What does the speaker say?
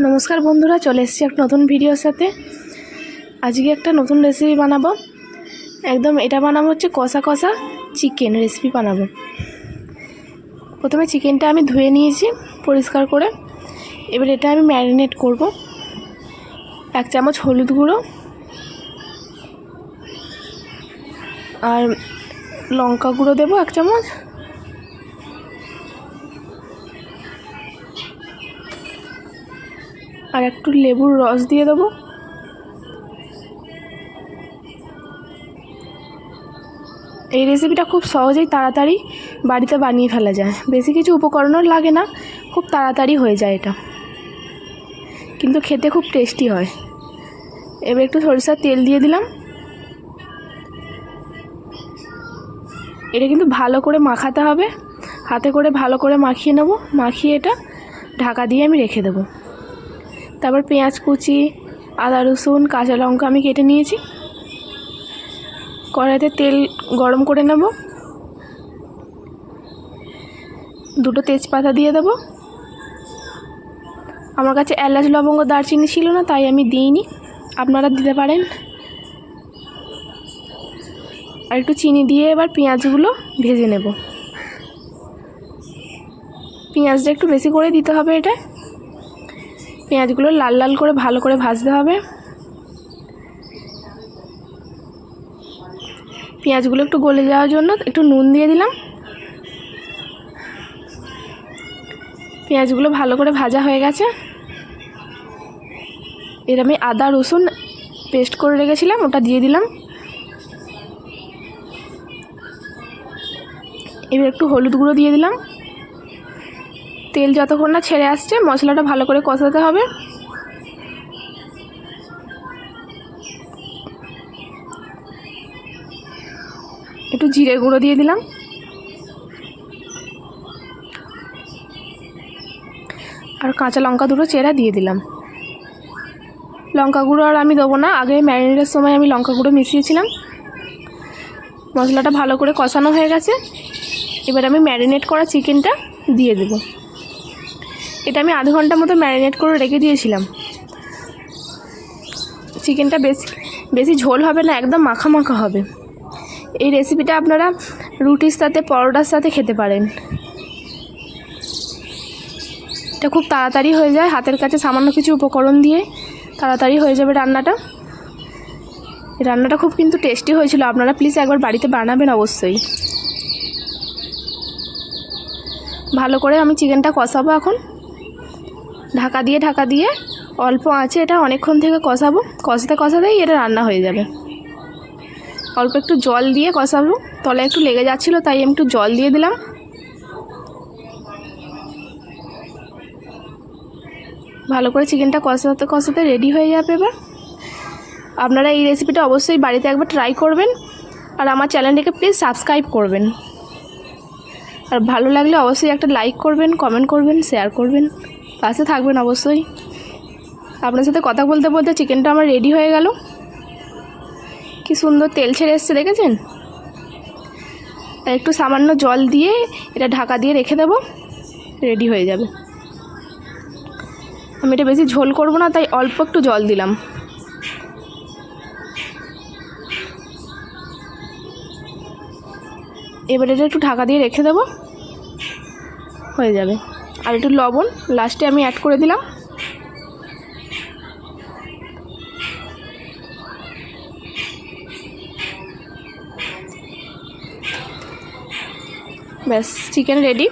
নমস্কার বন্ধুরা, চলে এসেছি একটা নতুন ভিডিওর সাথে। আজকে একটা নতুন রেসিপি বানাবো। একদম এটা বানাবো হচ্ছে কষা কষা চিকেন রেসিপি বানাবো। প্রথমে চিকেনটা আমি ধুয়ে নিয়েছি পরিষ্কার করে। এবার এটা আমি ম্যারিনেট করব। এক চামচ হলুদ গুঁড়ো। আর লঙ্কা গুঁড়ো দেবো এক চামচ। আর একটু লেবুর রস দিয়ে দেবো। এই রেসিপিটা খুব সহজেই তাড়াতাড়ি বাড়িতে বানিয়ে ফেলা যায়। বেশি কিছু উপকরণও লাগে না, খুব তাড়াতাড়ি হয়ে যায় এটা। কিন্তু খেতে খুব টেস্টি হয়। এবার একটু সরিষার তেল দিয়ে দিলাম। এটা কিন্তু ভালো করে মাখাতে হবে। হাতে করে ভালো করে মাখিয়ে নেব। মাখিয়ে এটা ঢাকা দিয়ে আমি রেখে দেবো। তারপর পেঁয়াজ কুচি, আদা রসুন, কাঁচা লঙ্কা আমি কেটে নিয়েছি। কড়াইতে তেল গরম করে নেব। দুটো তেজপাতা দিয়ে দেব। আমার কাছে এলাচ, লবঙ্গ, দারচিনি ছিল না, তাই আমি দিইনি। আপনারা দিতে পারেন। আর একটু চিনি দিয়ে এবার পেঁয়াজগুলো ভেজে নেব। পেঁয়াজটা একটু বেশি করে দিতে হবে এটা। পেঁয়াজগুলো লাল লাল করে ভালো করে ভাজতে হবে। পেঁয়াজগুলো একটু গলে যাওয়ার জন্য একটু নুন দিয়ে দিলাম। পেঁয়াজগুলো ভালো করে ভাজা হয়ে গেছে। এর আমি আদা, রসুন পেস্ট করে রেখেছিলাম, ওটা দিয়ে দিলাম। এবার একটু হলুদ গুঁড়ো দিয়ে দিলাম। তেল যতক্ষণ না ছেড়ে আসছে, মশলাটা ভালো করে কষাতে হবে। একটু জিরে গুঁড়ো দিয়ে দিলাম। আর কাঁচা লঙ্কা দুটো চেরা দিয়ে দিলাম। লঙ্কা গুঁড়ো আর আমি দেবো না, আগে ম্যারিনেটের সময় আমি লঙ্কা গুঁড়ো মিশিয়েছিলাম। মশলাটা ভালো করে কষানো হয়ে গেছে। এবার আমি ম্যারিনেট করা চিকেনটা দিয়ে দেবো। এটা আমি আধ ঘণ্টা মতো ম্যারিনেট করে রেখে দিয়েছিলাম। চিকেনটা বেশি বেশি ঝোল হবে না, একদম মাখা মাখা হবে। এই রেসিপিটা আপনারা রুটির সাথে, পরোটার সাথে খেতে পারেন। এটা খুব তাড়াতাড়ি হয়ে যায়, হাতের কাছে সামান্য কিছু উপকরণ দিয়ে তাড়াতাড়ি হয়ে যাবে রান্নাটা। রান্নাটা খুব কিন্তু টেস্টি হয়েছিল, আপনারা প্লিজ একবার বাড়িতে বানাবেন অবশ্যই। ভালো করে আমি চিকেনটা কষাবো এখন। ঢাকা দিয়ে ঢাকা দিয়ে। অল্প আঁচে এটা, অনেকক্ষণ থেকে কষাবো। কষাতে, কষাতেই এটা রান্না হয়ে যাবে। অল্প একটু জল দিয়ে কষাবো। তলে একটু লেগে যাচ্ছিল, তাই একটু জল দিয়ে দিলাম। ভালো করে চিকেনটা কষাতে কষাতে রেডি হয়ে যাবে এবার। আপনারা এই রেসিপিটা অবশ্যই বাড়িতে একবার ট্রাই করবেন। আর আমার চ্যানেলটিকে প্লিজ সাবস্ক্রাইব করবেন। আর ভালো লাগলে অবশ্যই একটা লাইক করবেন কমেন্ট করবেন শেয়ার করবেন। পাশে থাকবেন অবশ্যই। আপনার সাথে কথা বলতে বলতে চিকেনটা আমার রেডি হয়ে গেল। কি সুন্দর তেল ছেড়ে এসছে, দেখেছেন? একটু সামান্য জল দিয়ে এটা ঢাকা দিয়ে রেখে দেবো রেডি হয়ে যাবে। আমি এটা বেশি ঝোল করব না, তাই অল্প একটু জল দিলাম। এবার এটা একটু ঢাকা দিয়ে রেখে দেবো, হয়ে যাবে। আর একটু লবণ লাস্টে আমি অ্যাড করে দিলাম। ব্যাস চিকেন রেডি